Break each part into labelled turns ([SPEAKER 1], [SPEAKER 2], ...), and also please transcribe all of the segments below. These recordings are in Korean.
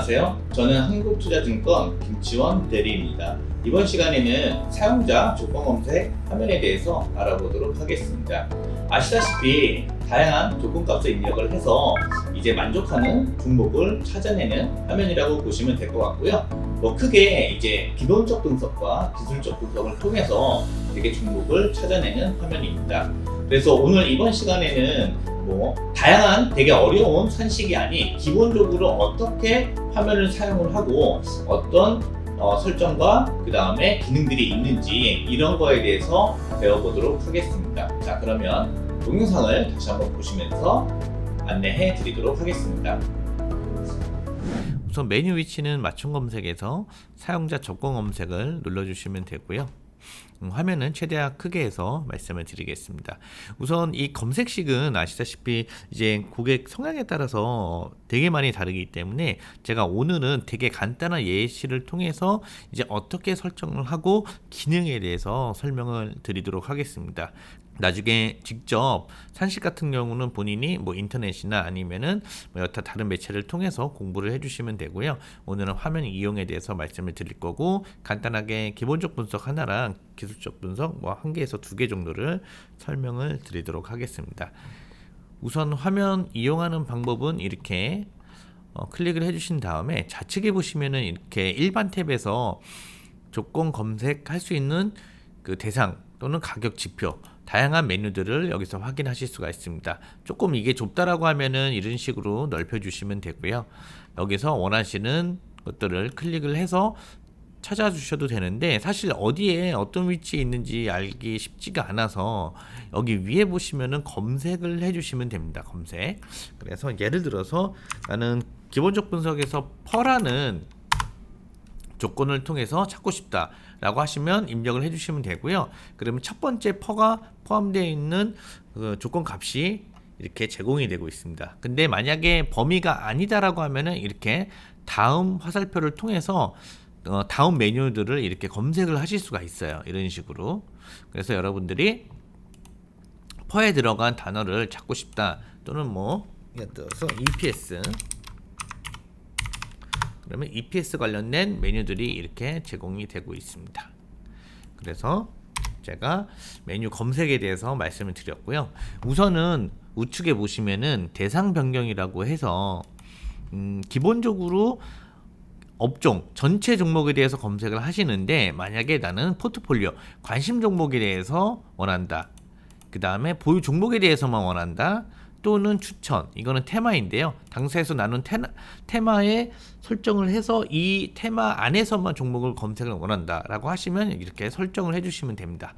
[SPEAKER 1] 안녕하세요. 저는 한국투자증권 김치원 대리입니다. 이번 시간에는 사용자 조건 검색 화면에 대해서 알아보도록 하겠습니다. 아시다시피 다양한 조건값을 입력을 해서 이제 만족하는 종목을 찾아내는 화면이라고 보시면 될 것 같고요. 뭐 크게 이제 기본적 분석과 기술적 분석을 통해서 되게 종목을 찾아내는 화면입니다. 그래서 오늘 이번 시간에는 뭐 다양한 되게 어려운 산식이 아닌 기본적으로 어떻게 화면을 사용을 하고 어떤 어, 설정과 그 다음에 기능들이 있는지 이런 거에 대해서 배워보도록 하겠습니다. 자 그러면 동영상을 다시 한번 보시면서 안내해 드리도록 하겠습니다.
[SPEAKER 2] 우선 메뉴 위치는 맞춤 검색에서 사용자 조건 검색을 눌러주시면 되고요. 음, 화면은 최대한 크게 해서 말씀을 드리겠습니다. 우선 이 검색식은 아시다시피 이제 고객 성향에 따라서 되게 많이 다르기 때문에 제가 오늘은 되게 간단한 예시를 통해서 이제 어떻게 설정을 하고 기능에 대해서 설명을 드리도록 하겠습니다. 나중에 직접 산식 같은 경우는 본인이 뭐 인터넷이나 아니면은 뭐 여타 다른 매체를 통해서 공부를 해주시면 되고요. 오늘은 화면 이용에 대해서 말씀을 드릴 거고 간단하게 기본적 분석 하나랑 기술적 분석 뭐 한 개에서 두 개 정도를 설명을 드리도록 하겠습니다. 우선 화면 이용하는 방법은 이렇게 어, 클릭을 해주신 다음에 좌측에 보시면은 이렇게 일반 탭에서 조건 검색할 수 있는 그 대상 또는 가격 지표 다양한 메뉴들을 여기서 확인하실 수가 있습니다. 조금 이게 좁다라고 하면은 이런 식으로 넓혀 주시면 되고요. 여기서 원하시는 것들을 클릭을 해서 찾아주셔도 되는데 사실 어디에 어떤 위치에 있는지 알기 쉽지가 않아서 여기 위에 보시면은 검색을 해주시면 됩니다. 검색. 그래서 예를 들어서 나는 기본적 분석에서 퍼라는 조건을 통해서 찾고 싶다 라고 하시면 입력을 해주시면 되고요. 그러면 첫 번째 퍼가 포함되어 있는 그 조건 값이 이렇게 제공이 되고 있습니다. 근데 만약에 범위가 아니다라고 하면은 이렇게 다음 화살표를 통해서 어, 다음 메뉴들을 이렇게 검색을 하실 수가 있어요. 이런 식으로. 그래서 여러분들이 퍼에 들어간 단어를 찾고 싶다 또는 뭐 들어서 EPS 그러면 EPS 관련된 메뉴들이 이렇게 제공이 되고 있습니다. 그래서 제가 메뉴 검색에 대해서 말씀을 드렸고요. 우선은 우측에 보시면은 대상 변경이라고 해서 음, 기본적으로 업종 전체 종목에 대해서 검색을 하시는데 만약에 나는 포트폴리오 관심 종목에 대해서 원한다. 그 다음에 보유 종목에 대해서만 원한다. 또는 추천 이거는 테마인데요. 당사에서 나눈 테마, 테마에 설정을 해서 이 테마 안에서만 종목을 검색을 원한다 라고 하시면 이렇게 설정을 해주시면 됩니다.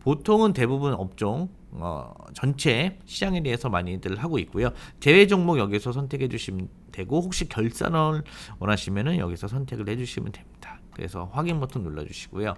[SPEAKER 2] 보통은 대부분 업종 어, 전체 시장에 대해서 많이들 하고 있고요. 제외 종목 여기서 선택해 주시면 되고 혹시 결산을 원하시면은 여기서 선택을 해 주시면 됩니다. 그래서 확인 버튼 눌러 주시고요.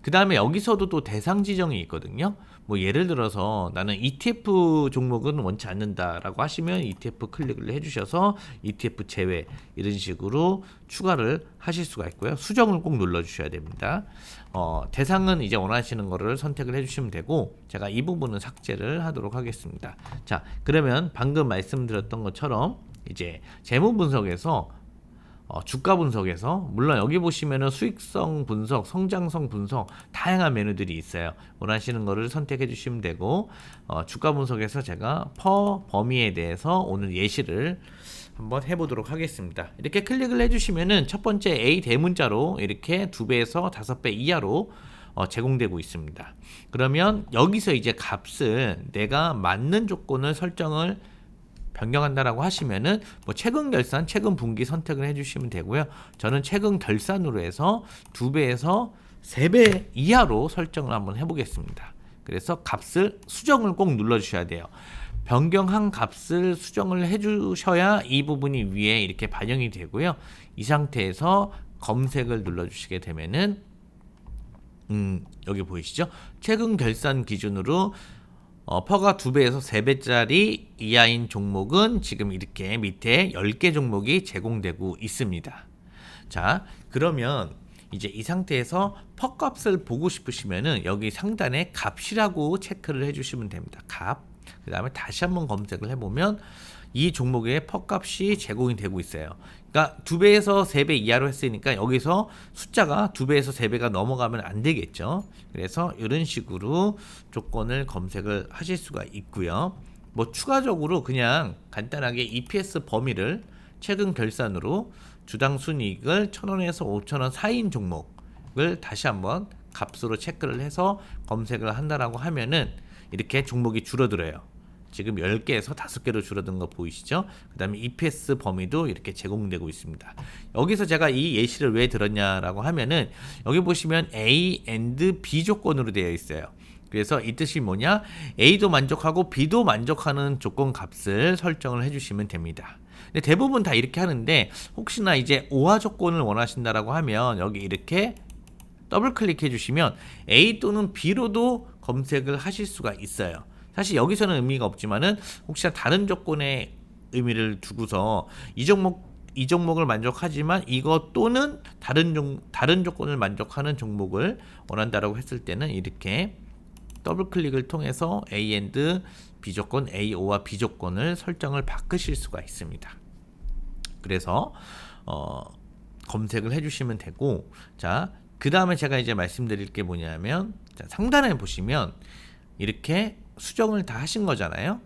[SPEAKER 2] 그 다음에 여기서도 또 대상 지정이 있거든요. 뭐 예를 들어서 나는 ETF 종목은 원치 않는다라고 하시면 ETF 클릭을 해주셔서 ETF 제외 이런 식으로 추가를 하실 수가 있고요. 수정을 꼭 눌러주셔야 됩니다. 어, 대상은 이제 원하시는 거를 선택을 해주시면 되고 제가 이 부분은 삭제를 하도록 하겠습니다. 자, 그러면 방금 말씀드렸던 것처럼 이제 재무 분석에서 어, 주가 분석에서 물론 여기 보시면은 수익성 분석, 성장성 분석 다양한 메뉴들이 있어요. 원하시는 거를 선택해 주시면 되고 어, 주가 분석에서 제가 퍼 범위에 대해서 오늘 예시를 한번 해보도록 하겠습니다. 이렇게 클릭을 해주시면은 첫 번째 A 대문자로 이렇게 두 배에서 다섯 배 이하로 어, 제공되고 있습니다. 그러면 여기서 이제 값을 내가 맞는 조건을 설정을 변경한다라고 하시면은 뭐 최근 결산, 최근 분기 선택을 해주시면 되고요. 저는 최근 결산으로 해서 두 배에서 세 배 이하로 설정을 한번 해보겠습니다. 그래서 값을 수정을 꼭 눌러주셔야 돼요. 변경한 값을 수정을 해주셔야 이 부분이 위에 이렇게 반영이 되고요. 이 상태에서 검색을 눌러주시게 되면은 음, 여기 보이시죠? 최근 결산 기준으로 어, 퍼가 2배에서 3배짜리 이하인 종목은 지금 이렇게 밑에 10개 종목이 제공되고 있습니다. 자, 그러면 이제 이 상태에서 퍼 값을 보고 싶으시면은 여기 상단에 값이라고 체크를 해주시면 됩니다. 값. 그 다음에 다시 한번 검색을 해보면 이 종목의 퍽값이 제공이 되고 있어요. 그러니까 두 배에서 세 배 이하로 했으니까 여기서 숫자가 두 배에서 세 배가 넘어가면 안 되겠죠. 그래서 이런 식으로 조건을 검색을 하실 수가 있고요. 뭐 추가적으로 그냥 간단하게 EPS 범위를 최근 결산으로 주당 순이익을 1,000원에서 5,000원 사이인 종목을 다시 한번 값으로 체크를 해서 검색을 한다라고 하면은 이렇게 종목이 줄어들어요. 지금 10개에서 5개로 줄어든 거 보이시죠? 그 다음에 EPS 범위도 이렇게 제공되고 있습니다. 여기서 제가 이 예시를 왜 들었냐라고 하면은 여기 보시면 A and B 조건으로 되어 있어요. 그래서 이 뜻이 뭐냐? A도 만족하고 B도 만족하는 조건 값을 설정을 해주시면 됩니다. 근데 대부분 다 이렇게 하는데 혹시나 이제 오화 조건을 원하신다라고 하면 여기 이렇게 더블 클릭해 주시면 A 또는 B로도 검색을 하실 수가 있어요. 사실 여기서는 의미가 없지만은 혹시나 다른 조건에 의미를 두고서 이 종목 이 종목을 만족하지만 이거 또는 다른 종 다른 조건을 만족하는 종목을 원한다라고 했을 때는 이렇게 더블 클릭을 통해서 A and B 조건 A5와 B 조건을 설정을 바꾸실 수가 있습니다. 그래서 어, 검색을 해주시면 되고 자 그 다음에 제가 이제 말씀드릴 게 뭐냐면 자, 상단에 보시면 이렇게 수정을 다 하신 거잖아요.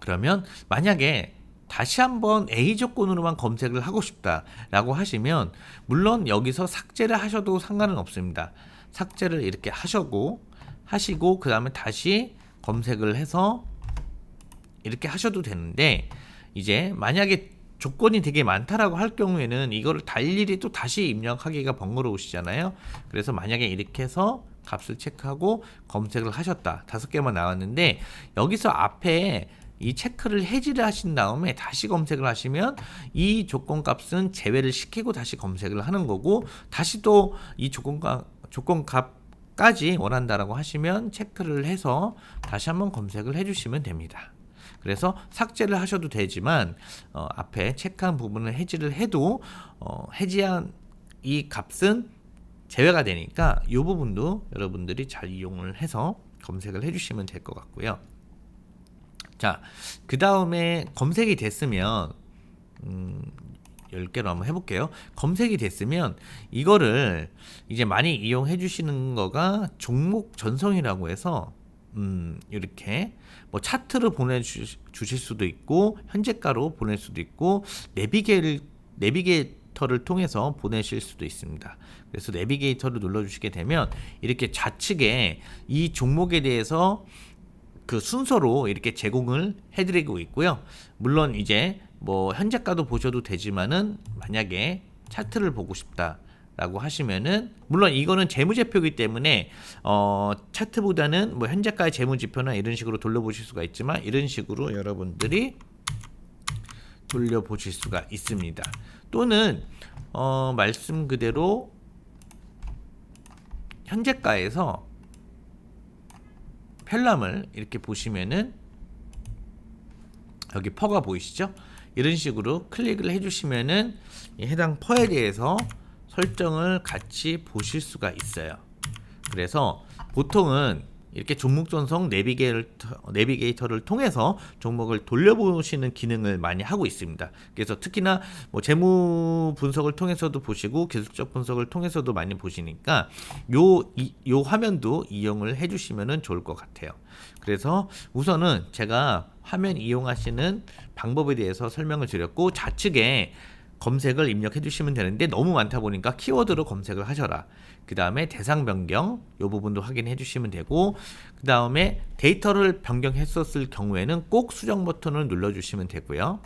[SPEAKER 2] 그러면 만약에 다시 한번 A 조건으로만 검색을 하고 싶다라고 하시면 물론 여기서 삭제를 하셔도 상관은 없습니다. 삭제를 이렇게 하시고 하시고 그 다음에 다시 검색을 해서 이렇게 하셔도 되는데 이제 만약에 조건이 되게 많다라고 할 경우에는 이거를 다 일일이 또 다시 입력하기가 번거로우시잖아요. 그래서 만약에 이렇게 해서 값을 체크하고 검색을 하셨다. 다섯 개만 나왔는데 여기서 앞에 이 체크를 해지를 하신 다음에 다시 검색을 하시면 이 조건 값은 제외를 시키고 다시 검색을 하는 거고 다시 또 이 조건 값 조건 값까지 원한다라고 하시면 체크를 해서 다시 한번 검색을 해주시면 됩니다. 그래서 삭제를 하셔도 되지만 어, 앞에 체크한 부분을 해지를 해도 어, 해지한 이 값은 제외가 되니까 이 부분도 여러분들이 잘 이용을 해서 검색을 해주시면 될 것 같고요. 자, 그 다음에 검색이 됐으면 음, 10개로 한번 해볼게요. 검색이 됐으면 이거를 이제 많이 이용해 주시는 거가 종목 전송이라고 해서 음, 이렇게 뭐 차트를 보내주실 수도 있고 현재가로 보낼 수도 있고 내비게를 내비게 이터를 통해서 보내실 수도 있습니다. 그래서 내비게이터를 눌러주시게 되면 이렇게 좌측에 이 종목에 대해서 그 순서로 이렇게 제공을 해드리고 있고요. 물론 이제 뭐 현재가도 보셔도 되지만은 만약에 차트를 보고 싶다. 라고 하시면은 물론 이거는 재무제표이기 때문에 어 차트보다는 뭐 현재가의 재무지표나 이런 식으로 돌려보실 수가 있지만 이런 식으로 여러분들이 돌려보실 수가 있습니다. 또는 어 말씀 그대로 현재가에서 편람을 이렇게 보시면은 여기 퍼가 보이시죠? 이런 식으로 클릭을 해주시면은 이 해당 퍼에 대해서 설정을 같이 보실 수가 있어요. 그래서 보통은 이렇게 종목 전송 내비게이터, 내비게이터를 통해서 종목을 돌려보시는 기능을 많이 하고 있습니다. 그래서 특히나 뭐 재무 분석을 통해서도 보시고 기술적 분석을 통해서도 많이 보시니까 요, 이, 요 화면도 이용을 해주시면 좋을 것 같아요. 그래서 우선은 제가 화면 이용하시는 방법에 대해서 설명을 드렸고 좌측에 검색을 입력해 주시면 되는데 너무 많다 보니까 키워드로 검색을 하셔라. 그 다음에 대상 변경 이 부분도 확인해 주시면 되고 그 다음에 데이터를 변경했었을 경우에는 꼭 수정 버튼을 눌러 주시면 되고요.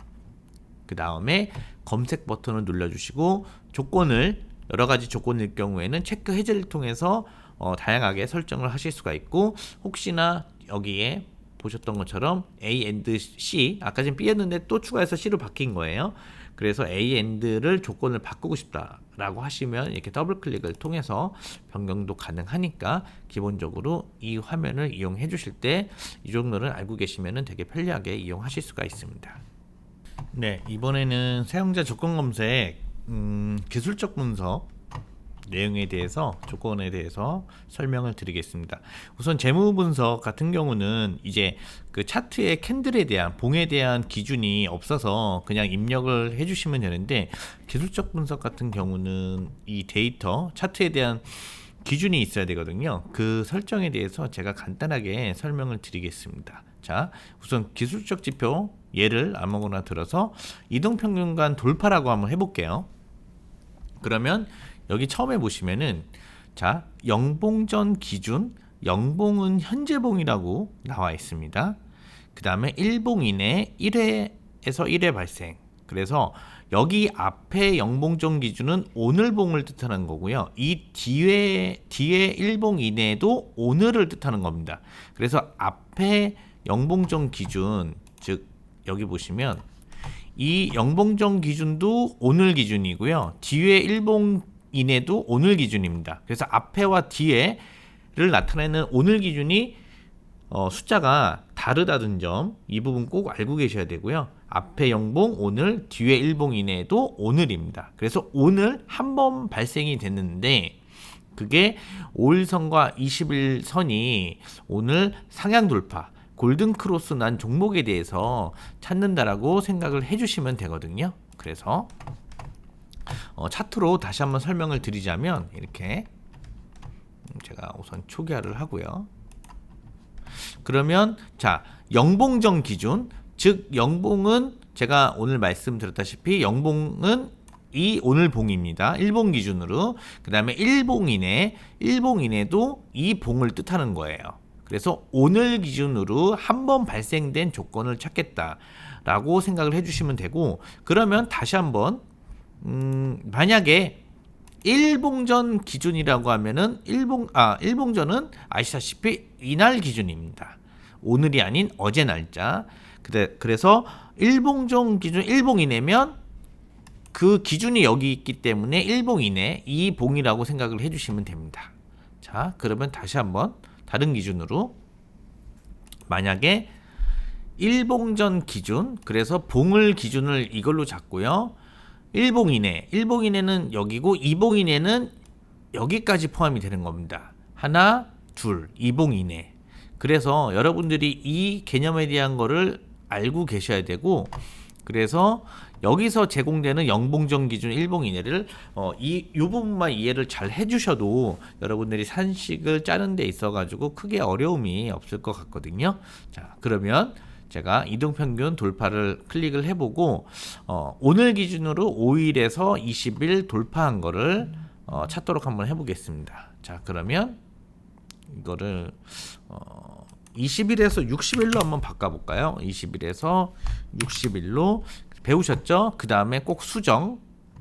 [SPEAKER 2] 그 다음에 검색 버튼을 눌러 주시고 조건을 여러 가지 조건일 경우에는 체크 해제를 통해서 어, 다양하게 설정을 하실 수가 있고 혹시나 여기에 보셨던 것처럼 A and C 아까 지금 B였는데 또 추가해서 C로 바뀐 거예요. 그래서 A and를 조건을 바꾸고 싶다라고 하시면 이렇게 더블 클릭을 통해서 변경도 가능하니까 기본적으로 이 화면을 이용해 주실 때 이 정도는 알고 계시면 되게 편리하게 이용하실 수가 있습니다. 네, 이번에는 사용자 조건 검색 음, 기술적 분석 내용에 대해서 조건에 대해서 설명을 드리겠습니다. 우선 재무 분석 같은 경우는 이제 그 차트의 캔들에 대한 봉에 대한 기준이 없어서 그냥 입력을 해주시면 되는데 기술적 분석 같은 경우는 이 데이터 차트에 대한 기준이 있어야 되거든요. 그 설정에 대해서 제가 간단하게 설명을 드리겠습니다. 자, 우선 기술적 지표 예를 아무거나 들어서 이동평균간 돌파라고 한번 해볼게요. 그러면 여기 처음에 보시면은 자 영봉전 기준 영봉은 현재봉이라고 나와 있습니다. 그 다음에 일봉 이내 1회에서 1회 발생. 그래서 여기 앞에 영봉전 기준은 오늘봉을 뜻하는 거고요. 이 뒤에 뒤에 일봉 이내도 오늘을 뜻하는 겁니다. 그래서 앞에 영봉전 기준 즉 여기 보시면 이 영봉정 기준도 오늘 기준이고요. 뒤에 일봉 이내도 오늘 기준입니다. 그래서 앞에와 뒤에를 나타내는 오늘 기준이 어, 숫자가 다르다는 점 이 부분 꼭 알고 계셔야 되고요. 앞에 영봉 오늘, 뒤에 일봉 이내도 오늘입니다. 그래서 오늘 한 번 발생이 됐는데 그게 5일선과 20일선이 오늘 상향 돌파 골든 크로스 난 종목에 대해서 찾는다라고 생각을 해주시면 되거든요. 그래서 어, 차트로 다시 한번 설명을 드리자면 이렇게 음, 제가 우선 초기화를 하고요. 그러면 자 영봉정 기준 즉 영봉은 제가 오늘 말씀드렸다시피 영봉은 이 오늘 봉입니다. 일봉 기준으로 그 다음에 일봉이내 일봉이내도 이 봉을 뜻하는 거예요. 그래서 오늘 기준으로 한 번 발생된 조건을 찾겠다라고 생각을 해주시면 되고 그러면 다시 한번 음, 만약에 일봉전 기준이라고 하면은 일봉 아 일봉전은 아시다시피 이날 기준입니다. 오늘이 아닌 어제 날짜. 그래, 그래서 일봉전 기준 일봉 이내면 그 기준이 여기 있기 때문에 일봉 이내 이 봉이라고 생각을 해주시면 됩니다. 자 그러면 다시 한번 다른 기준으로 만약에 일봉전 기준 그래서 봉을 기준을 이걸로 잡고요. 일봉이내 일봉이내는 여기고 이봉이내는 여기까지 포함이 되는 겁니다. 하나, 둘, 이봉이내. 그래서 여러분들이 이 개념에 대한 거를 알고 계셔야 되고 그래서 여기서 제공되는 영봉정 기준 일봉 이내를 어, 이, 이 부분만 이해를 잘 해주셔도 여러분들이 산식을 짜는 데 있어 가지고 크게 어려움이 없을 것 같거든요. 자 그러면 제가 이동평균 돌파를 클릭을 해보고 어, 오늘 기준으로 5일에서 20일 돌파한 거를 어, 찾도록 한번 해보겠습니다. 자 그러면 이거를 어, 20일에서 60일로 한번 바꿔볼까요? 20일에서 60일로 배우셨죠? 그 다음에 꼭 수정.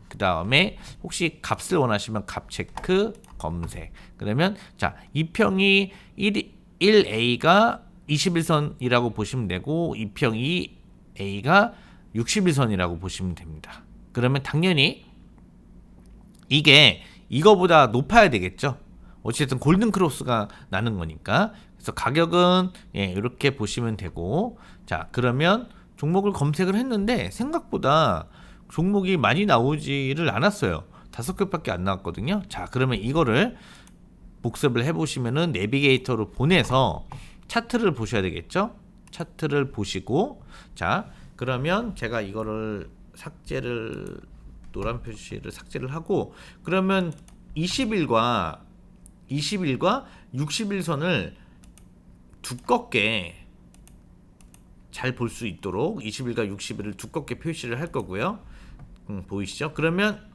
[SPEAKER 2] 그 다음에 혹시 값을 원하시면 값 체크 검색. 그러면 자 이 평이 1, 1A가 21선이라고 보시면 되고 이평이 A가 61선이라고 보시면 됩니다. 그러면 당연히 이게 이거보다 높아야 되겠죠. 어쨌든 골든 크로스가 나는 거니까. 그래서 가격은 예, 이렇게 보시면 되고 자, 그러면 종목을 검색을 했는데 생각보다 종목이 많이 나오지를 않았어요. 다섯 개밖에 안 나왔거든요. 자, 그러면 이거를 복습을 해 보시면은 내비게이터로 보내서 차트를 보셔야 되겠죠? 차트를 보시고 자, 그러면 제가 이거를 삭제를 노란 표시를 삭제를 하고 그러면 20일과 20일과 60일선을 두껍게 잘 볼 수 있도록 20일과 60일을 두껍게 표시를 할 거고요. 음, 보이시죠? 그러면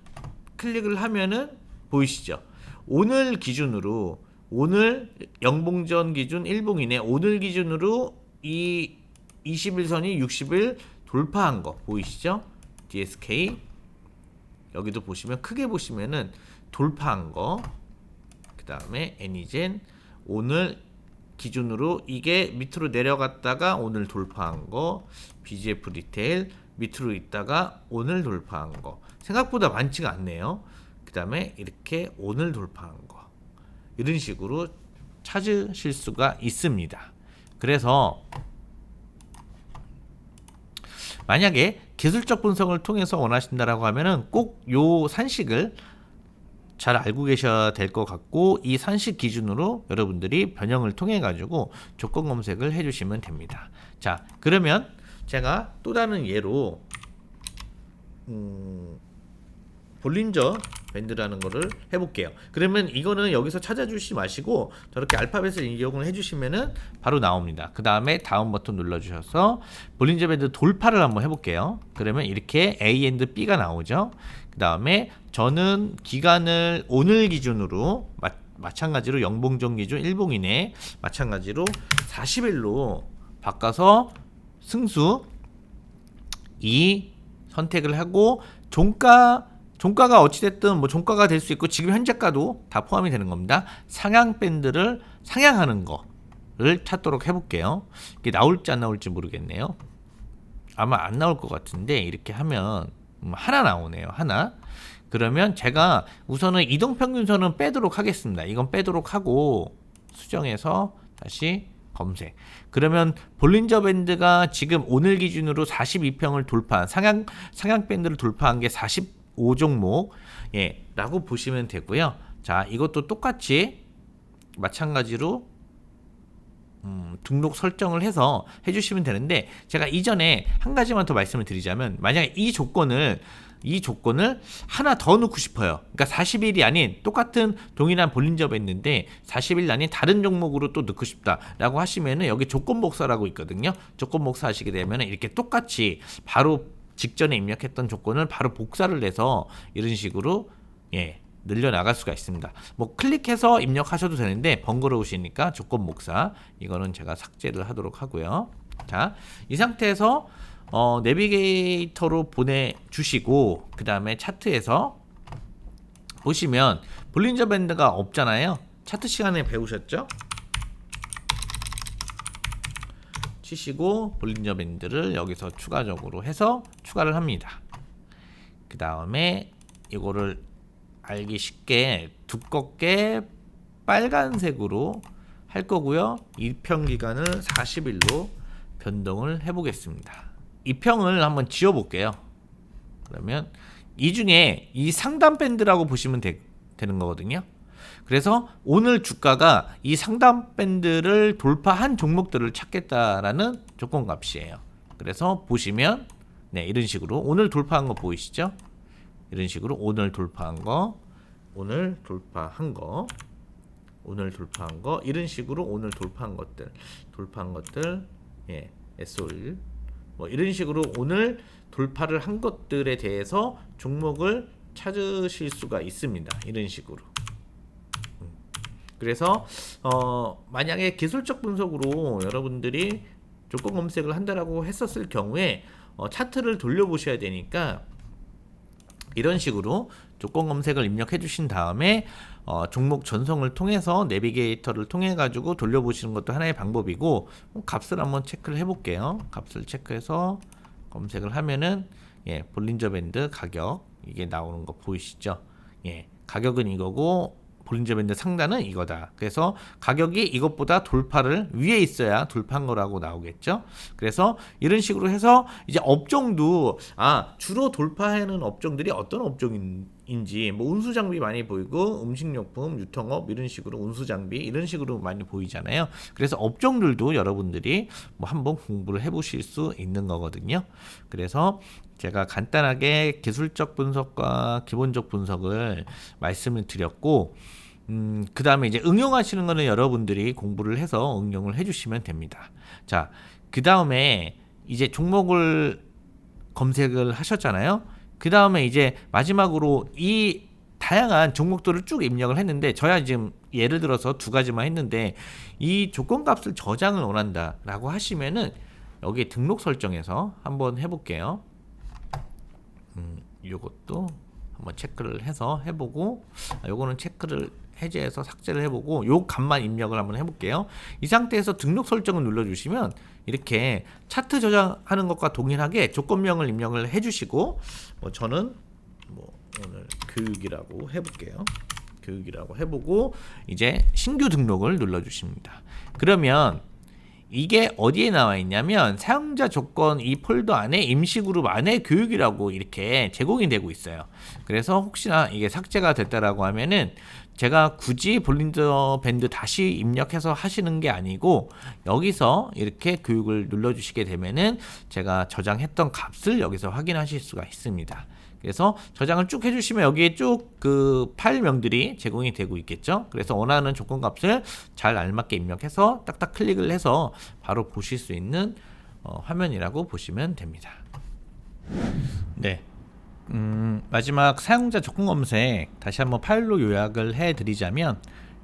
[SPEAKER 2] 클릭을 하면은 보이시죠? 오늘 기준으로 오늘 영봉전 기준 일봉이네 오늘 기준으로 이 21선이 60일 돌파한 거 보이시죠? DSK 여기도 보시면 크게 보시면은 돌파한 거. 그 다음에 애니젠 오늘 기준으로 이게 밑으로 내려갔다가 오늘 돌파한 거. BGF 리테일 밑으로 있다가 오늘 돌파한 거. 생각보다 많지가 않네요. 그 다음에 이렇게 오늘 돌파한 거. 이런 식으로 찾으실 수가 있습니다. 그래서 만약에 기술적 분석을 통해서 원하신다라고 하면은 꼭 요 산식을 잘 알고 계셔야 될 것 같고 이 산식 기준으로 여러분들이 변형을 통해 가지고 조건 검색을 해주시면 됩니다. 자 그러면 제가 또 다른 예로 음, 볼린저 밴드라는 거를 해볼게요. 그러면 이거는 여기서 찾아주시지 마시고 저렇게 알파벳을 이용을 해주시면은 바로 나옵니다. 그 다음에 다음 버튼 눌러주셔서 볼린저 밴드 돌파를 한번 해볼게요. 그러면 이렇게 A and B가 나오죠. 그 다음에 저는 기간을 오늘 기준으로 마, 마찬가지로 영봉정 기준 일봉이네 마찬가지로 40일로 바꿔서 승수 2 선택을 하고 종가 종가가 어찌됐든 뭐 종가가 될 수 있고 지금 현재가도 다 포함이 되는 겁니다. 상향 밴드를 상향하는 거를 찾도록 해볼게요. 이게 나올지 안 나올지 모르겠네요. 아마 안 나올 것 같은데 이렇게 하면 음, 하나 나오네요. 하나. 그러면 제가 우선은 이동평균선은 빼도록 하겠습니다. 이건 빼도록 하고 수정해서 다시 검색. 그러면 볼린저 밴드가 지금 오늘 기준으로 42평을 돌파한 상향 상향 밴드를 돌파한 게 45종목 예, 라고 보시면 되고요. 자, 이것도 똑같이 마찬가지로 음, 등록 설정을 해서 해주시면 되는데 제가 이전에 한 가지만 더 말씀을 드리자면 만약에 이 조건을 이 조건을 하나 더 넣고 싶어요. 그러니까 40일이 아닌 똑같은 동일한 볼린저 밴드인데 40일 아닌 다른 종목으로 또 넣고 싶다라고 하시면은 여기 조건 복사라고 있거든요. 조건 복사 하시게 되면 이렇게 똑같이 바로 직전에 입력했던 조건을 바로 복사를 해서 이런 식으로 예 늘려 나갈 수가 있습니다. 뭐 클릭해서 입력하셔도 되는데 번거로우시니까 조건 복사 이거는 제가 삭제를 하도록 하고요. 자, 이 상태에서 어, 내비게이터로 보내주시고 그 다음에 차트에서 보시면 볼린저 밴드가 없잖아요. 차트 시간에 배우셨죠? 치시고 볼린저 밴드를 여기서 추가적으로 해서 추가를 합니다. 그 다음에 이거를 알기 쉽게 두껍게 빨간색으로 할 거고요. 입평 기간은 40일로 변동을 해보겠습니다. 입평을 한번 지워볼게요. 그러면 이 중에 이 상단 밴드라고 보시면 되, 되는 거거든요. 그래서 오늘 주가가 이 상단 밴드를 돌파한 종목들을 찾겠다라는 조건 값이에요. 그래서 보시면 네, 이런 식으로 오늘 돌파한 거 보이시죠? 이런 식으로 오늘 돌파한 거, 오늘 돌파한 거, 오늘 돌파한 거 이런 식으로 오늘 돌파한 것들, 돌파한 것들, 예, SO1 뭐 이런 식으로 오늘 돌파를 한 것들에 대해서 종목을 찾으실 수가 있습니다. 이런 식으로. 음. 그래서 어 만약에 기술적 분석으로 여러분들이 조건 검색을 한다라고 했었을 경우에 어 차트를 돌려보셔야 되니까 이런 식으로 조건 검색을 입력해 주신 다음에 어, 종목 전송을 통해서 내비게이터를 통해 가지고 돌려보시는 것도 하나의 방법이고 어, 값을 한번 체크를 해 볼게요. 값을 체크해서 검색을 하면은 예, 볼린저 밴드 가격 이게 나오는 거 보이시죠? 예, 가격은 이거고 볼린저 밴드 상단은 이거다. 그래서 가격이 이것보다 돌파를 위에 있어야 돌파한 거라고 나오겠죠. 그래서 이런 식으로 해서 이제 업종도 아 주로 돌파하는 업종들이 어떤 업종인 지 뭐 운수 장비 많이 보이고 음식료품 유통업 이런 식으로 운수 장비 이런 식으로 많이 보이잖아요. 그래서 업종들도 여러분들이 뭐 한번 공부를 해보실 수 있는 거거든요. 그래서 제가 간단하게 기술적 분석과 기본적 분석을 말씀을 드렸고, 음, 그 다음에 이제 응용하시는 거는 여러분들이 공부를 해서 응용을 해주시면 됩니다. 자, 그 다음에 이제 종목을 검색을 하셨잖아요. 그 다음에 이제 마지막으로 이 다양한 종목들을 쭉 입력을 했는데 저야 지금 예를 들어서 두 가지만 했는데 이 조건 값을 저장을 원한다라고 하시면은 여기 등록 설정에서 한번 해볼게요. 음, 요것도 한번 체크를 해서 해보고 아, 요거는 체크를 해제해서 삭제를 해보고 요 값만 입력을 한번 해볼게요. 이 상태에서 등록 설정을 눌러주시면 이렇게 차트 저장하는 것과 동일하게 조건명을 입력을 해주시고 뭐 저는 뭐 오늘 교육이라고 해볼게요. 교육이라고 해보고 이제 신규 등록을 눌러주십니다. 그러면 이게 어디에 나와 있냐면 사용자 조건 이 폴더 안에 임시 그룹 안에 교육이라고 이렇게 제공이 되고 있어요. 그래서 혹시나 이게 삭제가 됐다라고 하면은 제가 굳이 볼린저 밴드 다시 입력해서 하시는 게 아니고 여기서 이렇게 교육을 눌러주시게 되면은 제가 저장했던 값을 여기서 확인하실 수가 있습니다. 그래서 저장을 쭉 해주시면 여기에 쭉 그 파일명들이 제공이 되고 있겠죠. 그래서 원하는 조건 값을 잘 알맞게 입력해서 딱딱 클릭을 해서 바로 보실 수 있는 어, 화면이라고 보시면 됩니다. 네. 음, 마지막 사용자 조건 검색 다시 한번 파일로 요약을 해 드리자면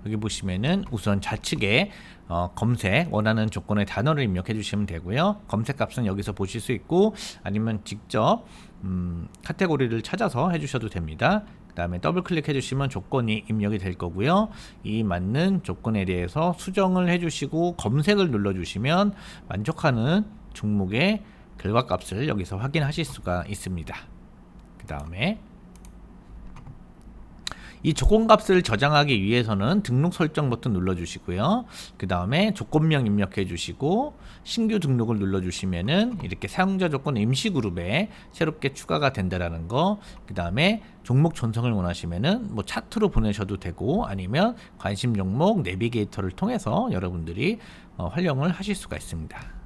[SPEAKER 2] 여기 보시면은 우선 좌측에 어, 검색 원하는 조건의 단어를 입력해 주시면 되고요. 검색 값은 여기서 보실 수 있고 아니면 직접 음, 카테고리를 찾아서 해 주셔도 됩니다. 그 다음에 더블 클릭해 주시면 조건이 입력이 될 거고요. 이 맞는 조건에 대해서 수정을 해 주시고 검색을 눌러 주시면 만족하는 종목의 결과 값을 여기서 확인하실 수가 있습니다. 그 다음에 이 조건 값을 저장하기 위해서는 등록 설정 버튼 눌러 주시고요. 그 다음에 조건명 입력해 주시고 신규 등록을 눌러 주시면은 이렇게 사용자 조건 임시 그룹에 새롭게 추가가 된다라는 거. 그 다음에 종목 전송을 원하시면은 뭐 차트로 보내셔도 되고 아니면 관심 종목 내비게이터를 통해서 여러분들이 어, 활용을 하실 수가 있습니다.